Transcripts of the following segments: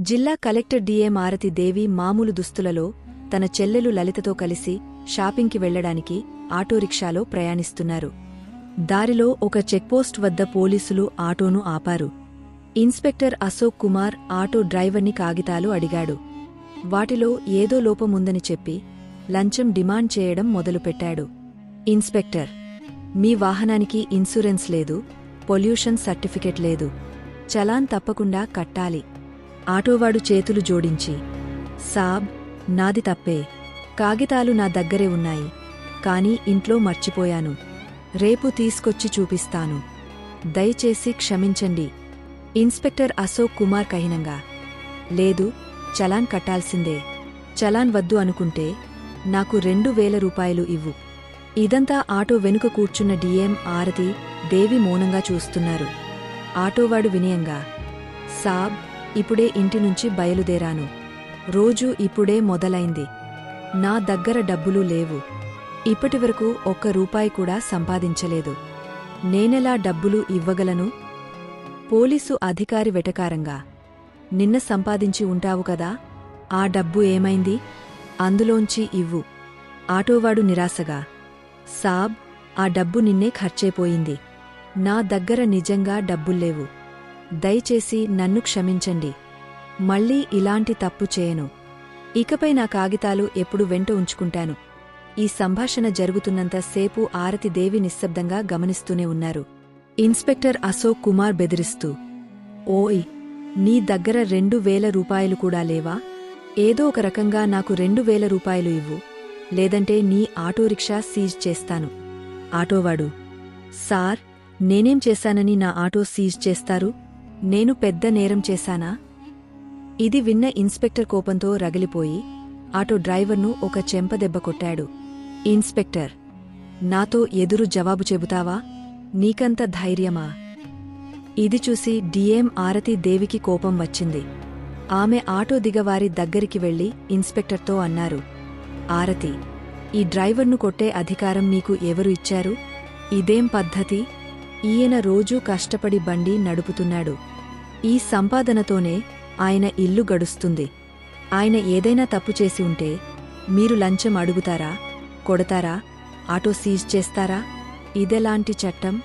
జిల్లా collector DA మారతిదేవి మామూలు దుస్తులలో తన చెల్లెలు లలితతో కలిసి షాపింగ్కి వెళ్ళడానికి ఆటోరిక్షాలో ప్రయాణిస్తున్నారు. దారిలో ఒక చెక్పోస్ట్ వద్ద పోలీసులు ఆటోను ఆపారు. ఇన్స్పెక్టర్ అశోక్ కుమార్ ఆటో డ్రైవర్ని కాగితాలు అడిగాడు. వాటిలో ఏదో లోపముందని చెప్పి లంచం డిమాండ్ చేయడం మొదలుపెట్టాడు. ఇన్స్పెక్టర్ మీ వాహనానికి ఇన్సూరెన్స్ లేదు పొల్యూషన్ సర్టిఫికెట్ లేదు చలాన్ తప్పకుండా కట్టాలి. ఆటోవాడు చేతులు జోడించి సాబ్ నాది తప్పే. కాగితాలు నా దగ్గరే ఉన్నాయి. కాని ఇంట్లో మర్చిపోయాను. రేపు తీసుకొచ్చి చూపిస్తాను. దయచేసి క్షమించండి. ఇన్స్పెక్టర్ అశోక్ కుమార్ కహినంగా లేదు చలాన్ కట్టాల్సిందే. చలాన్ వద్దు అనుకుంటే నాకు రెండు వేల రూపాయలు ఇవ్వు. ఇదంతా ఆటో వెనుక కూర్చున్న డిఎం ఆరతి దేవి మౌనంగా చూస్తున్నారు. ఆటోవాడు వినయంగా సాబ్ ఇప్పుడే ఇంటి నుంచి బయలుదేరాను. రోజు ఇప్పుడే మొదలైంది. నా దగ్గర డబ్బులు లేవు. ఇప్పటివరకు ఒక్క రూపాయి కూడా సంపాదించలేదు. నేనెలా డబ్బులు ఇవ్వగలను? పోలీసు అధికారి వెటకారంగా. నిన్న సంపాదించి ఉంటావు కదా? ఆ డబ్బు ఏమైంది? అందులోంచి ఇవ్వు. ఆటోవాడు నిరాశగా. సాబ్ ఆ డబ్బు నిన్నే ఖర్చైపోయింది. నా దగ్గర నిజంగా డబ్బుల్లేవు. దయచేసి నన్ను క్షమించండి. మళ్ళీ ఇలాంటి తప్పు చేయను. ఇకపై నా కాగితాలు ఎప్పుడు వెంట ఉంచుకుంటాను. ఈ సంభాషణ జరుగుతున్నంత సేపు ఆరతిదేవి నిశ్శబ్దంగా గమనిస్తూనే ఉన్నారు. ఇన్స్పెక్టర్ అశోక్ కుమార్ బెదిరిస్తూ ఓయ్ నీ దగ్గర రెండు వేల రూపాయలు కూడా లేవా? ఏదో ఒక రకంగా నాకు రెండు వేల రూపాయలు ఇవ్వు. లేదంటే నీ ఆటోరిక్షా సీజ్ చేస్తాను. ఆటోవాడు? సార్ నేనేం చేశానని నా ఆటో సీజ్ చేస్తారు? నేను పెద్ద నేరం చేశానా? ఇది విన్న ఇన్స్పెక్టర్ కోపంతో రగిలిపోయి ఆటో డ్రైవర్ను ఒక చెంపదెబ్బ కొట్టాడు. ఇన్స్పెక్టర్ నాతో ఎదురు జవాబు చెబుతావా? నీకంత ధైర్యమా? ఇది చూసి డిఎం ఆరతి దేవికి కోపం వచ్చింది. ఆమె ఆటో దిగవారి దగ్గరికి వెళ్ళి ఇన్స్పెక్టర్తో అన్నారు ఆరతి ఈ డ్రైవర్ను కొట్టే అధికారం నీకు ఎవరు ఇచ్చారు? ఇదేం పద్ధతి? ఈయన రోజూ కష్టపడి బండి నడుపుతున్నాడు. ఈ సంపాదనతోనే ఆయన ఇల్లు గడుస్తుంది. ఆయన ఏదైనా తప్పు చేసి ఉంటే మీరు లంచం అడుగుతారా? కొడతారా? ఆటో సీజ్ చేస్తారా? ఇదెలాంటి చట్టం?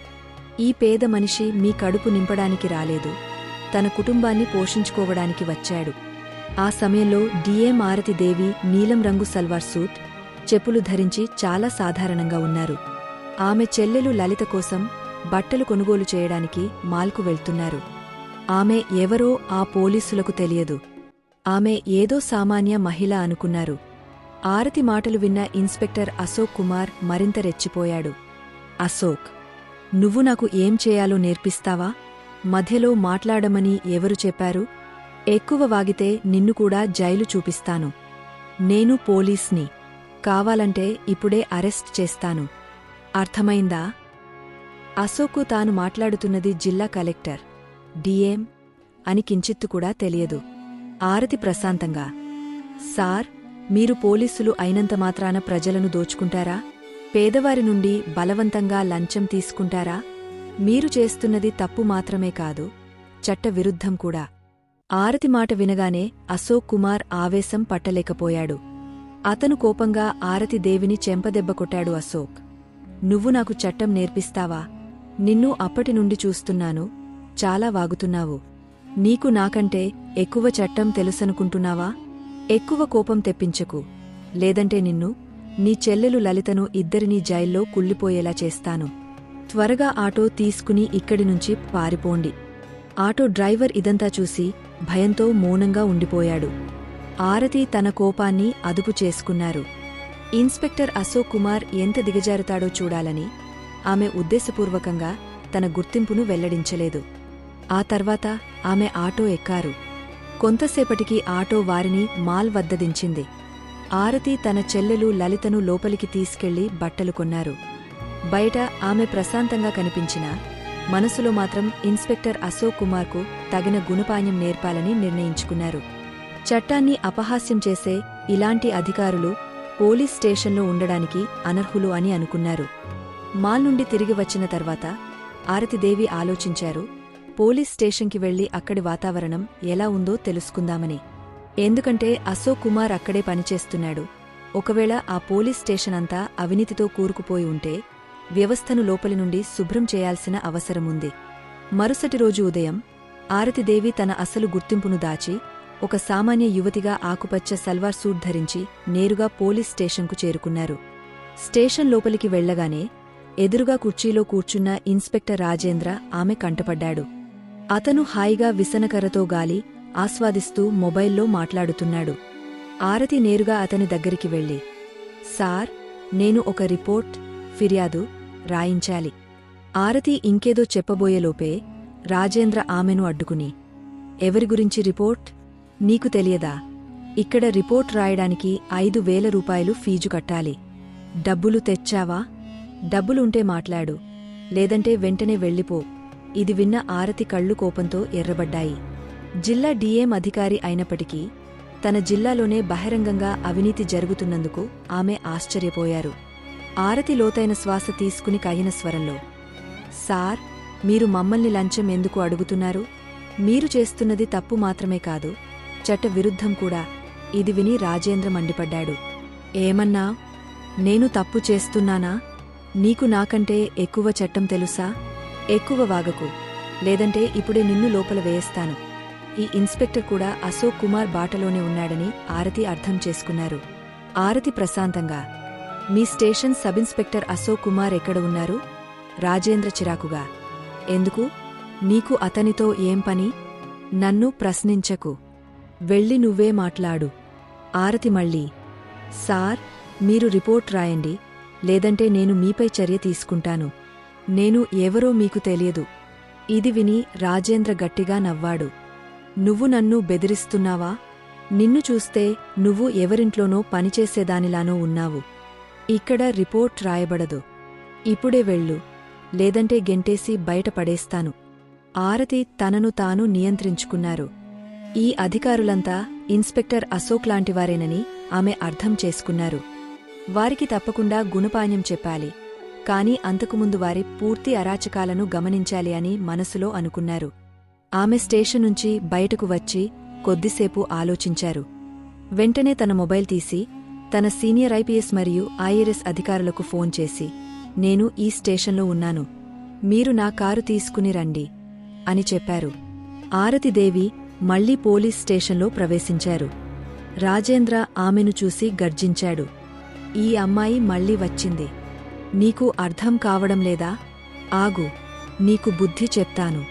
ఈ పేద మనిషి మీ కడుపు నింపడానికి రాలేదు. తన కుటుంబాన్ని పోషించుకోవడానికి వచ్చాడు. ఆ సమయంలో డిఏ మారతిదేవి నీలం రంగు సల్వార్ సూట్ చెప్పులు ధరించి చాలా సాధారణంగా ఉన్నారు. ఆమె చెల్లెలు లలిత కోసం బట్టలు కొనుగోలు చేయడానికి మాల్కు వెళ్తున్నారు. ఆమె ఎవరో ఆ పోలీసులకు తెలియదు. ఆమె ఏదో సామాన్య మహిళ అనుకున్నారు. ఆరతి మాటలు విన్న ఇన్స్పెక్టర్ అశోక్ కుమార్ మరింత రెచ్చిపోయాడు. అశోక్ నువ్వు నాకు ఏం చేయాలో నేర్పిస్తావా? మధ్యలో మాట్లాడమని ఎవరు చెప్పారు? ఎక్కువ వాగితే నిన్ను కూడా జైలు చూపిస్తాను. నేను పోలీస్ని. కావాలంటే ఇప్పుడే అరెస్ట్ చేస్తాను. అర్థమైందా? అశోకు తాను మాట్లాడుతున్నది జిల్లా కలెక్టర్ డిఎం అని కించిత్తు కూడా తెలియదు. ఆరతి ప్రశాంతంగా సార్ మీరు పోలీసులు అయినంత మాత్రాన ప్రజలను దోచుకుంటారా? పేదవారి నుండి బలవంతంగా లంచం తీసుకుంటారా? మీరు చేస్తున్నది తప్పు మాత్రమే కాదు చట్టవిరుద్ధం కూడా. ఆరతి మాట వినగానే అశోక్ కుమార్ ఆవేశం పట్టలేకపోయాడు. అతను కోపంగా ఆరతి దేవిని చెంపదెబ్బ కొట్టాడు అశోక్. నువ్వు నాకు చట్టం నేర్పిస్తావా? నిన్ను అప్పటి నుండి చూస్తున్నాను చాలా వాగుతున్నావు. నీకు నాకంటే ఎక్కువ చట్టం తెలుసనుకుంటున్నావా? ఎక్కువ కోపం తెప్పించకు. లేదంటే నిన్ను నీ చెల్లెలు లలితను ఇద్దరినీ జైల్లో కుళ్ళిపోయేలా చేస్తాను. త్వరగా ఆటో తీసుకుని ఇక్కడి నుంచి పారిపోండి. ఆటో డ్రైవర్ ఇదంతా చూసి భయంతో మౌనంగా ఉండిపోయాడు. ఆరతి తన కోపాన్ని అదుపు చేసుకున్నారు. ఇన్స్పెక్టర్ అశోక్ కుమార్ ఎంత దిగజారుతాడో చూడాలని ఆమె ఉద్దేశపూర్వకంగా తన గుర్తింపును వెల్లడించలేదు. ఆ తర్వాత ఆమె ఆటో ఎక్కారు. కొంతసేపటికి ఆటో వారిని మాల్ వద్ద దించింది ఆరతి తన చెల్లెలు లలితను లోపలికి తీసుకెళ్ళి బట్టలు కొన్నారు. బయట ఆమె ప్రశాంతంగా కనిపించినా మనసులో మాత్రం ఇన్స్పెక్టర్ అశోక్ కుమార్కు తగిన గుణపాణ్యం నేర్పాలని నిర్ణయించుకున్నారు. చట్టాన్ని అపహాస్యం చేసే ఇలాంటి అధికారులు పోలీస్ స్టేషన్లో ఉండడానికి అనర్హులు అని అనుకున్నారు. మాల్ నుండి తిరిగి వచ్చిన తర్వాత ఆరతిదేవి ఆలోచించారు పోలీస్ స్టేషన్కి వెళ్ళి అక్కడి వాతావరణం ఎలా ఉందో తెలుసుకుందామని. ఎందుకంటే అశోక్ కుమార్ అక్కడే పనిచేస్తున్నాడు. ఒకవేళ ఆ పోలీస్ స్టేషన్ అంతా అవినీతితో కూరుకుపోయి ఉంటే వ్యవస్థను లోపలి నుండి శుభ్రం చేయాల్సిన అవసరముంది మరుసటి రోజు ఉదయం ఆరతిదేవి తన అసలు గుర్తింపును దాచి ఒక సామాన్య యువతిగా ఆకుపచ్చ సల్వార్ సూట్ ధరించి నేరుగా పోలీస్ స్టేషన్కు చేరుకున్నారు. స్టేషన్ లోపలికి వెళ్ళగానే ఎదురుగా కుర్చీలో కూర్చున్న ఇన్స్పెక్టర్ రాజేంద్ర ఆమె కంటపడ్డాడు. అతను హాయిగా విసనకరతో గాలి ఆస్వాదిస్తూ మొబైల్లో మాట్లాడుతున్నాడు. ఆరతి నేరుగా అతని దగ్గరికి వెళ్ళి సార్ నేను ఒక రిపోర్ట్ ఫిర్యాదు రాయించాలి ఆరతి ఇంకేదో చెప్పబోయేలోపే రాజేంద్ర ఆమెను అడ్డుకుని ఎవరి గురించి రిపోర్ట్? నీకు తెలియదా? ఇక్కడ రిపోర్ట్ రాయడానికి ఐదు వేల రూపాయలు ఫీజు కట్టాలి. డబ్బులు తెచ్చావా? డబ్బులుంటే మాట్లాడు లేదంటే వెంటనే వెళ్ళిపో. ఇది విన్న ఆరతి కళ్ళు కోపంతో ఎర్రబడ్డాయి. జిల్లా డీఎం అధికారి అయినప్పటికీ తన జిల్లాలోనే బహిరంగంగా అవినీతి జరుగుతున్నందుకు ఆమె ఆశ్చర్యపోయారు. ఆరతి లోతైన శ్వాస తీసుకుని కయ్యిన స్వరంలో సార్ మీరు మమ్మల్ని లంచం ఎందుకు అడుగుతున్నారు? మీరు చేస్తున్నది తప్పు మాత్రమే కాదు చట్ట విరుద్ధం కూడా. ఇది విని రాజేంద్ర మండిపడ్డాడు. ఏమన్నా? నేను తప్పు చేస్తున్నానా? నీకు నాకంటే ఎక్కువ చట్టం తెలుసా? ఎక్కువ వాగకు. లేదంటే ఇప్పుడే నిన్ను లోపల వేయేస్తాను. ఈ ఇన్స్పెక్టర్ కూడా అశోక్ కుమార్ బాటలోనే ఉన్నాడని ఆరతి అర్థం చేసుకున్నారు. ఆరతి ప్రశాంతంగా మీ station sub inspector Ashok Kumar ఎక్కడ ఉన్నారు? రాజేంద్ర చిరాకుగా. ఎందుకు? నీకు అతనితో ఏం పని? నన్ను ప్రశ్నించకు. వెళ్ళి నువ్వే మాట్లాడు. ఆరతి మళ్ళీ సార్ మీరు రిపోర్ట్ రాయండి. లేదంటే నేను మీపై చర్య తీసుకుంటాను. నేను ఎవరో మీకు తెలియదు. ఇది విని రాజేంద్ర గట్టిగా నవ్వాడు. నువ్వు నన్ను బెదిరిస్తున్నావా? నిన్ను చూస్తే నువ్వు ఎవరింట్లోనో పనిచేసేదానిలానో ఉన్నావు. ఇక్కడ రిపోర్ట్ రాయబడదు. ఇప్పుడే వెళ్ళు. లేదంటే గెంటేసి బయటపడేస్తాను ఆరతి తనను తాను నియంత్రించుకున్నారు. ఈ అధికారులంతా ఇన్స్పెక్టర్ అశోక్ లాంటివారేనని ఆమె అర్థం చేసుకున్నారు. వారికి తప్పకుండా గుణపాన్యం చెప్పాలి. కాని అంతకుముందు వారి పూర్తి అరాచకాలను గమనించాలి అని మనసులో అనుకున్నారు. ఆమె స్టేషన్ నుంచి బయటకు వచ్చి కొద్దిసేపు ఆలోచించారు. వెంటనే తన మొబైల్ తీసి తన సీనియర్ ఐపీఎస్ మరియు ఐఆర్ఎస్ అధికారులకు ఫోన్ చేసి నేను ఈ స్టేషన్లో ఉన్నాను. మీరు నా కారు తీసుకుని రండి అని చెప్పారు. ఆరతిదేవి మళ్ళీ పోలీస్ స్టేషన్లో ప్రవేశించారు. రాజేంద్ర ఆమెను చూసి గర్జించాడు. ఈ అమ్మాయి మళ్ళీ వచ్చింది. నీకు అర్థం కావడం లేదా? ఆగు నీకు బుద్ధి చెప్తాను.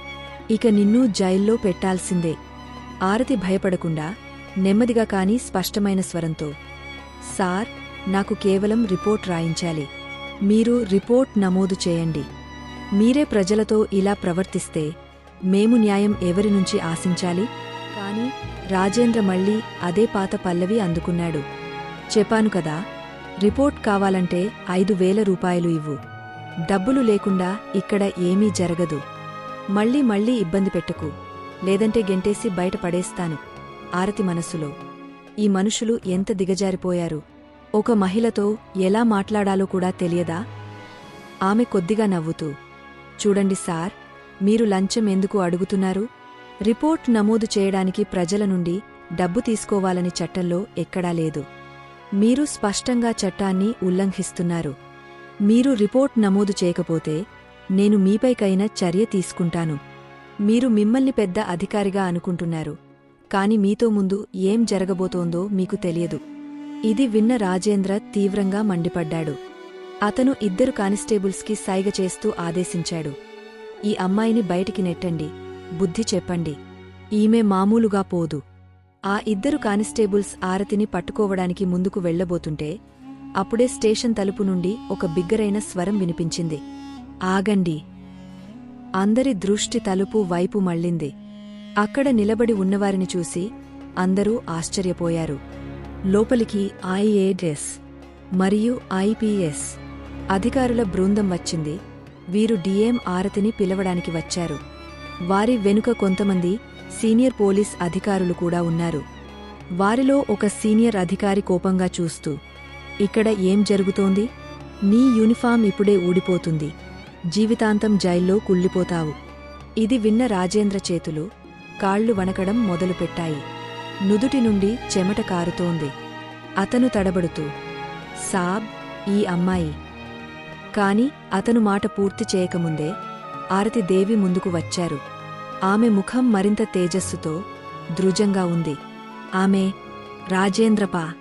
ఇక నిన్ను జైల్లో పెట్టాల్సిందే. ఆరతి భయపడకుండా నెమ్మదిగా కాని స్పష్టమైన స్వరంతో సార్ నాకు కేవలం రిపోర్ట్ రాయించాలి. మీరు రిపోర్ట్ నమోదు చేయండి. మీరే ప్రజలతో ఇలా ప్రవర్తిస్తే మేము న్యాయం ఎవరి నుంచి ఆశించాలి? కాని రాజేంద్ర మళ్ళీ అదే పాత పల్లవి అందుకున్నాడు. చెప్పాను కదా రిపోర్ట్ కావాలంటే ఐదు వేల రూపాయలు ఇవ్వు. డబ్బులు లేకుండా ఇక్కడ ఏమీ జరగదు. మళ్ళీ మళ్ళీ ఇబ్బంది పెట్టకు. లేదంటే గెంటేసి బయటపడేస్తాను ఆరతి మనసులో. ఈ మనుషులు ఎంత దిగజారిపోయారు? ఒక మహిళతో ఎలా మాట్లాడాలో కూడా తెలియదా? ఆమె కొద్దిగా నవ్వుతూ చూడండి సార్ మీరు లంచం ఎందుకు అడుగుతున్నారు? రిపోర్ట్ నమోదు చేయడానికి ప్రజల నుండి డబ్బు తీసుకోవాలని చట్టంలో ఎక్కడా లేదు. మీరు స్పష్టంగా చట్టాన్ని ఉల్లంఘిస్తున్నారు. మీరు రిపోర్ట్ నమోదు చేయకపోతే నేను మీపైకైన చర్య తీసుకుంటాను. మీరు మిమ్మల్ని పెద్ద అధికారిగా అనుకుంటున్నారు. కాని మీతో ముందు ఏం జరగబోతోందో మీకు తెలియదు. ఇది విన్న రాజేంద్ర తీవ్రంగా మండిపడ్డాడు. అతను ఇద్దరు కానిస్టేబుల్స్కి సైగ చేస్తూ ఆదేశించాడు. ఈ అమ్మాయిని బయటికి నెట్టండి. బుద్ధి చెప్పండి. ఈమె మామూలుగా పోదు. ఆ ఇద్దరు కానిస్టేబుల్స్ ఆరతిని పట్టుకోవడానికి ముందుకు వెళ్ళబోతుంటే అప్పుడే స్టేషన్ తలుపు నుండి ఒక బిగ్గరైన స్వరం వినిపించింది. ఆగండి. అందరి దృష్టి తలుపు వైపు మళ్ళింది. అక్కడ నిలబడి ఉన్నవారిని చూసి అందరూ ఆశ్చర్యపోయారు. లోపలికి ఐఏడెస్ మరియు ఐపీఎస్ అధికారుల బృందం వచ్చింది. వీరు డిఎం ఆరతిని పిలవడానికి వచ్చారు. వారి వెనుక కొంతమంది సీనియర్ పోలీస్ అధికారులు కూడా ఉన్నారు. వారిలో ఒక సీనియర్ అధికారి కోపంగా చూస్తూ ఇక్కడ ఏం జరుగుతోంది? నీ యూనిఫామ్ ఇప్పుడే ఊడిపోతుంది. జీవితాంతం జైల్లో కుళ్ళిపోతావు. ఇది విన్న రాజేంద్ర చేతులు కాళ్ళు వణకడం మొదలుపెట్టాయి. నుదుటి నుండి చెమట కారుతోంది. అతను తడబడుతూ సాబ్ ఈ అమ్మాయి. కాని అతను మాట పూర్తి చేయకముందే ఆరతి దేవి ముందుకు వచ్చారు. ఆమె ముఖం మరింత తేజస్సుతో దృజంగా ఉంది. ఆమె రాజేంద్రపా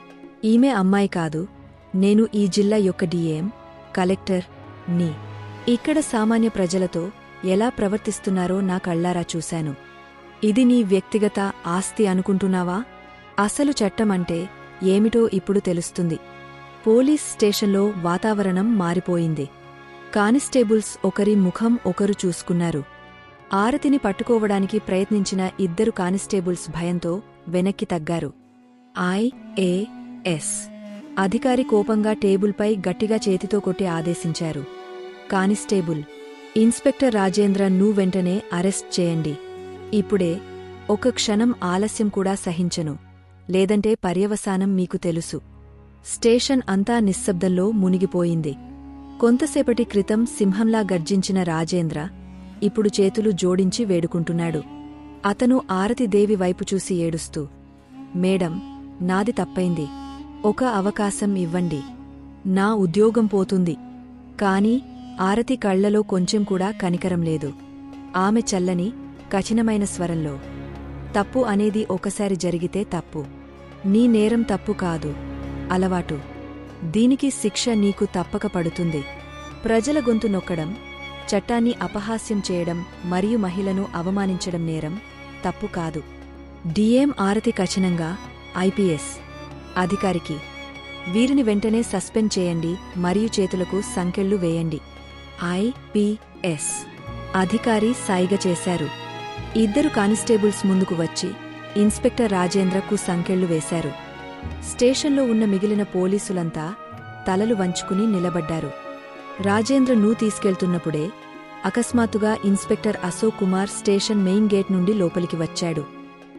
ఈమె అమ్మాయి కాదు నేను ఈ జిల్లా యొక్క డిఎం కలెక్టర్ని. ఇక్కడ సామాన్య ప్రజలతో ఎలా ప్రవర్తిస్తున్నారో నా కళ్ళారా చూశాను. ఇది నీ వ్యక్తిగత ఆస్తి అనుకుంటున్నావా? అసలు చట్టమంటే ఏమిటో ఇప్పుడు తెలుస్తుంది. పోలీస్ స్టేషన్లో వాతావరణం మారిపోయింది. కానిస్టేబుల్స్ ఒకరి ముఖం ఒకరు చూసుకున్నారు. ఆరతిని పట్టుకోవడానికి ప్రయత్నించిన ఇద్దరు కానిస్టేబుల్స్ భయంతో వెనక్కి తగ్గారు. ఐఏఎస్ అధికారి కోపంగా టేబుల్పై గట్టిగా చేతితో కొట్టి ఆదేశించారు. కానిస్టేబుల్ ఇన్స్పెక్టర్ రాజేంద్ర నువ్వు వెంటనే అరెస్ట్ చేయండి. ఇప్పుడే ఒక క్షణం ఆలస్యం కూడా సహించను. లేదంటే పర్యవసానం మీకు తెలుసు. స్టేషన్ అంతా నిశ్శబ్దంలో మునిగిపోయింది. కొంతసేపటి క్రితం సింహంలా గర్జించిన రాజేంద్ర ఇప్పుడు చేతులు జోడించి వేడుకుంటున్నాడు. అతను ఆరతిదేవి వైపు చూసి ఏడుస్తూ మేడం నాది తప్పైంది. ఒక అవకాశం ఇవ్వండి. నా ఉద్యోగం పోతుంది. కాని ఆరతి కళ్ళలో కొంచెం కూడా కనికరం లేదు. ఆమె చల్లని కఠినమైన స్వరంలో తప్పు అనేది ఒకసారి జరిగితే తప్పు. నీ నేరం తప్పు కాదు. అలవాటు. దీనికి శిక్ష నీకు తప్పక పడుతుంది. ప్రజల గొంతు నొక్కడం చట్టాన్ని అపహాస్యం చేయడం మరియు మహిళను అవమానించడం నేరం తప్పు కాదు. డిఎం ఆరతి కఠినంగా ఐపీఎస్ అధికారికి. వీరిని వెంటనే సస్పెండ్ చేయండి మరియు చేతులకు సంకెళ్ళు వేయండి. ఐపీఎస్ అధికారి సాయిగ చేశారు. ఇద్దరు కానిస్టేబుల్స్ ముందుకు వచ్చి ఇన్స్పెక్టర్ రాజేంద్రకు సంకెళ్ళు వేశారు. స్టేషన్లో ఉన్న మిగిలిన పోలీసులంతా తలలు వంచుకుని నిలబడ్డారు. రాజేంద్ర నూ తీసుకెళ్తున్నప్పుడే అకస్మాత్తుగా inspector Ashok Kumar station main gate నుండి లోపలికి వచ్చాడు.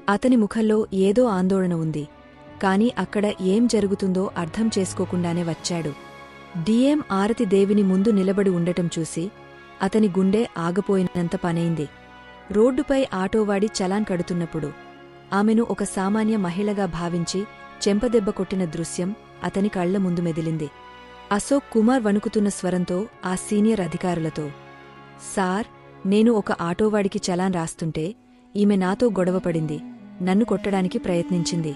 అతని ముఖంలో ఏదో ఆందోళన ఉంది. కాని అక్కడ ఏం జరుగుతుందో అర్థం చేసుకోకుండానే వచ్చాడు. డిఎం ఆరతి దేవిని ముందు నిలబడి ఉండటం చూసి అతని గుండె ఆగపోయినంత పనైంది. రోడ్డుపై ఆటోవాడి చలాన్ కడుతున్నప్పుడు ఆమెను ఒక సామాన్య మహిళగా భావించి చెంపదెబ్బ కొట్టిన దృశ్యం అతని కళ్ళ ముందు మెదిలింది. అశోక్ కుమార్ వణుకుతున్న స్వరంతో ఆ సీనియర్ అధికారులతో సార్ నేను ఒక ఆటోవాడికి చలాన్ రాస్తుంటే ఈమె నాతో గొడవపడింది నన్ను కొట్టడానికి ప్రయత్నించింది.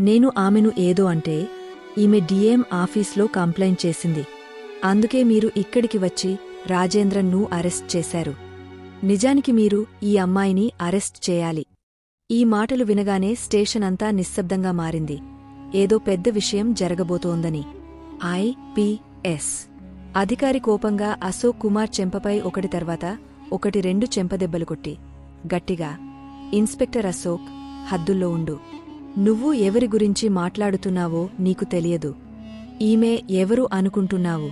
నేను ఆమెను ఏదో అంటే ఈమె డిఎం ఆఫీస్లో కంప్లైంట్ చేసింది. అందుకే మీరు ఇక్కడికి వచ్చి రాజేంద్రన్ను అరెస్ట్ చేశారు. నిజానికి మీరు ఈ అమ్మాయిని అరెస్ట్ చేయాలి. ఈ మాటలు వినగానే స్టేషన్ అంతా నిశ్శబ్దంగా మారింది. ఏదో పెద్ద విషయం జరగబోతోందని. ఐపిఎస్ అధికారి కోపంగా అశోక్ కుమార్ చెంపపై ఒకటి తర్వాత ఒకటి రెండు చెంపదెబ్బలు కొట్టి గట్టిగా ఇన్స్పెక్టర్ అశోక్ హద్దుల్లో ఉండు. నువ్వు ఎవరి గురించి మాట్లాడుతున్నావో నీకు తెలియదు. ఈమె ఎవరు అనుకుంటున్నావు?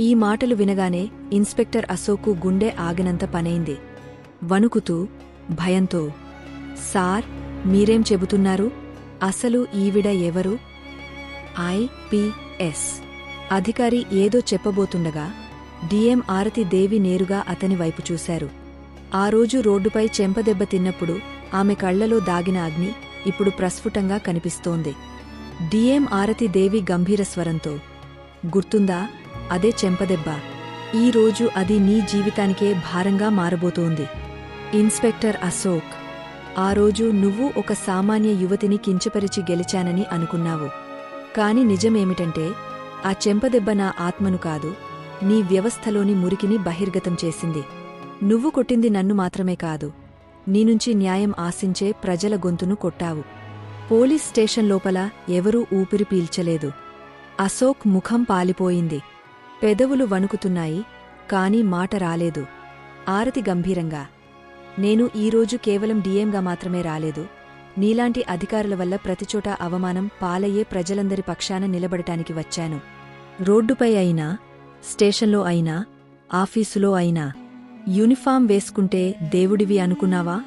ఈ మాటలు వినగానే ఇన్స్పెక్టర్ అశోకు గుండె ఆగినంత పనైంది. వణుకుతూ భయంతో సార్ మీరేం చెబుతున్నారు? అసలు ఈవిడ ఎవరు? ఐపిఎస్ అధికారి ఏదో చెప్పబోతుండగా డిఎం ఆరతి దేవి నేరుగా అతని వైపు చూశారు. ఆ రోజు రోడ్డుపై చెంపదెబ్బ తిన్నప్పుడు ఆమె కళ్ళలో దాగిన అగ్ని ఇప్పుడు ప్రస్ఫుటంగా కనిపిస్తోంది. డిఎం ఆరతి దేవి గంభీర స్వరంతో గుర్తుందా? అదే చెంపదెబ్బ ఈ రోజు అది నీ జీవితానికే భారంగా మారబోతోంది. ఇన్స్పెక్టర్ అశోక్ ఆ రోజు నువ్వు ఒక సామాన్య యువతిని కించపరిచి గెలిచానని అనుకున్నావు. కాని నిజమేమిటంటే ఆ చెంపదెబ్బ నా ఆత్మను కాదు నీ వ్యవస్థలోని మురికిని బహిర్గతం చేసింది. నువ్వు కొట్టింది నన్ను మాత్రమే కాదు నీనుంచి న్యాయం ఆశించే ప్రజల గొంతును కొట్టావు. పోలీస్ స్టేషన్ లోపల ఎవరూ ఊపిరి పీల్చలేదు. అశోక్ ముఖం పాలిపోయింది. పెదవులు వణుకుతున్నాయి కాని మాట రాలేదు. ఆరతి గంభీరంగా నేను ఈరోజు కేవలం డిఎంగా మాత్రమే రాలేదు. నీలాంటి అధికారుల వల్ల ప్రతిచోటా అవమానం పాలయ్యే ప్రజలందరి పక్షాన నిలబడటానికి వచ్చాను. రోడ్డుపై అయినా స్టేషన్లో అయినా ఆఫీసులో అయినా యూనిఫామ్ వేసుకుంటే దేవుడివి అనుకున్నావా?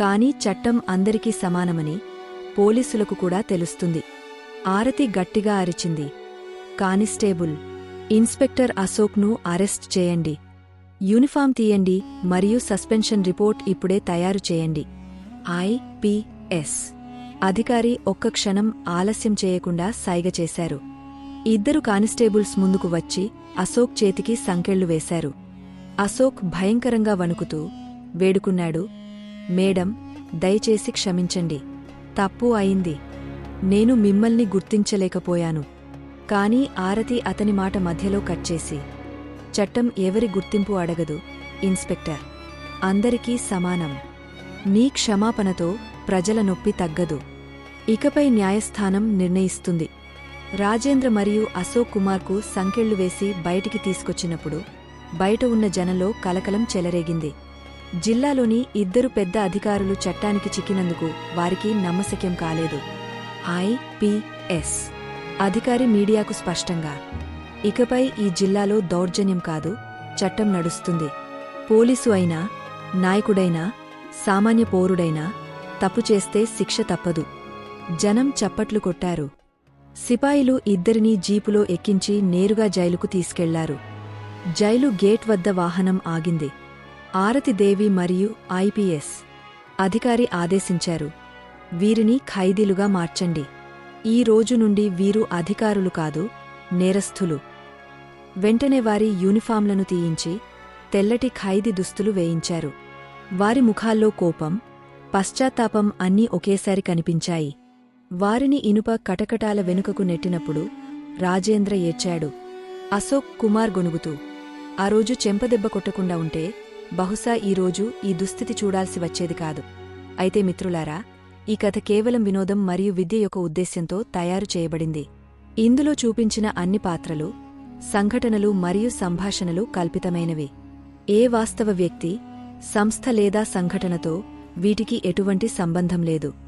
కానీ చట్టం అందరికీ సమానమని పోలీసులకు కూడా తెలుస్తుంది. ఆరతి గట్టిగా అరిచింది. కానిస్టేబుల్ ఇన్స్పెక్టర్ అశోక్ను అరెస్ట్ చేయండి. యూనిఫామ్ తీయండి మరియు సస్పెన్షన్ రిపోర్ట్ ఇప్పుడే తయారు చేయండి. ఐపిఎస్ అధికారి ఒక్క క్షణం ఆలస్యం చేయకుండా సైగ చేశారు. ఇద్దరు కానిస్టేబుల్స్ ముందుకు వచ్చి అశోక్ చేతికి సంకెళ్ళు వేశారు. అశోక్ భయంకరంగా వణుకుతూ వేడుకున్నాడు. మేడం దయచేసి క్షమించండి. తప్పు అయింది. నేను మిమ్మల్ని గుర్తించలేకపోయాను. కాని ఆరతి అతని మాట మధ్యలో కట్ చేసి చట్టం ఎవరి గుర్తింపు అడగదు ఇన్స్పెక్టర్. అందరికీ సమానం. నీ క్షమాపణతో ప్రజల నొప్పి తగ్గదు. ఇకపై న్యాయస్థానం నిర్ణయిస్తుంది. రాజేంద్ర మరియు అశోక్ కుమార్కు సంకెళ్ళు వేసి బయటికి తీసుకొచ్చినప్పుడు బయట ఉన్న జనంలో కలకలం చెలరేగింది. జిల్లాలోని ఇద్దరు పెద్ద అధికారులు చట్టానికి చిక్కినందుకు వారికి నమ్మశక్యం కాలేదు. ఐపిఎస్ అధికారి మీడియాకు స్పష్టంగా ఇకపై ఈ జిల్లాలో దౌర్జన్యం కాదు చట్టం నడుస్తుంది. పోలీసు అయినా నాయకుడైనా సామాన్య పౌరుడైనా తప్పు చేస్తే శిక్ష తప్పదు. జనం చప్పట్లు కొట్టారు. సిపాయిలు ఇద్దరినీ జీపులో ఎక్కించి నేరుగా జైలుకు తీసుకెళ్ళారు. జైలు గేట్ వద్ద వాహనం ఆగింది. ఆరతిదేవి మరియు ఐపీఎస్ అధికారి ఆదేశించారు. వీరిని ఖైదీలుగా మార్చండి. ఈ రోజు నుండి వీరు అధికారులు కాదు నేరస్థులు. వెంటనే వారి యూనిఫాంలను తీయించి తెల్లటి ఖైదీ దుస్తులు వేయించారు. వారి ముఖాల్లో కోపం పశ్చాత్తాపం అన్నీ ఒకేసారి కనిపించాయి. వారిని ఇనుప కటకటాల వెనుకకు నెట్టినప్పుడు రాజేంద్ర ఏడ్చాడు. అశోక్ కుమార్ గొనుగుతూ ఆ రోజు చెంపదెబ్బ కొట్టకుండా ఉంటే బహుశా ఈరోజు ఈ దుస్థితి చూడాల్సి వచ్చేది కాదు. అయితే మిత్రులారా ఈ కథ కేవలం వినోదం మరియు విద్య యొక్క ఉద్దేశ్యంతో తయారు చేయబడింది. ఇందులో చూపించిన అన్ని పాత్రలు సంఘటనలు మరియు సంభాషణలు కల్పితమైనవి. ఏ వాస్తవ వ్యక్తి సంస్థ లేదా సంఘటనతో వీటికి ఎటువంటి సంబంధం లేదు.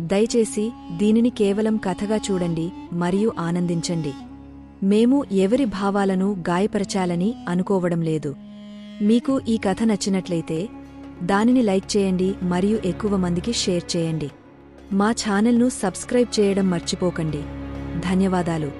దయచేసి దీనిని కేవలం కథగా చూడండి మరియు ఆనందించండి. మేము ఎవరి భావాలను గాయపరచాలని అనుకోవడం లేదు. మీకు ఈ కథ నచ్చినట్లయితే దానిని లైక్ చేయండి మరియు ఎక్కువ మందికి షేర్ చేయండి. మా ఛానల్ను సబ్స్క్రైబ్ చేయడం మర్చిపోకండి. ధన్యవాదాలు.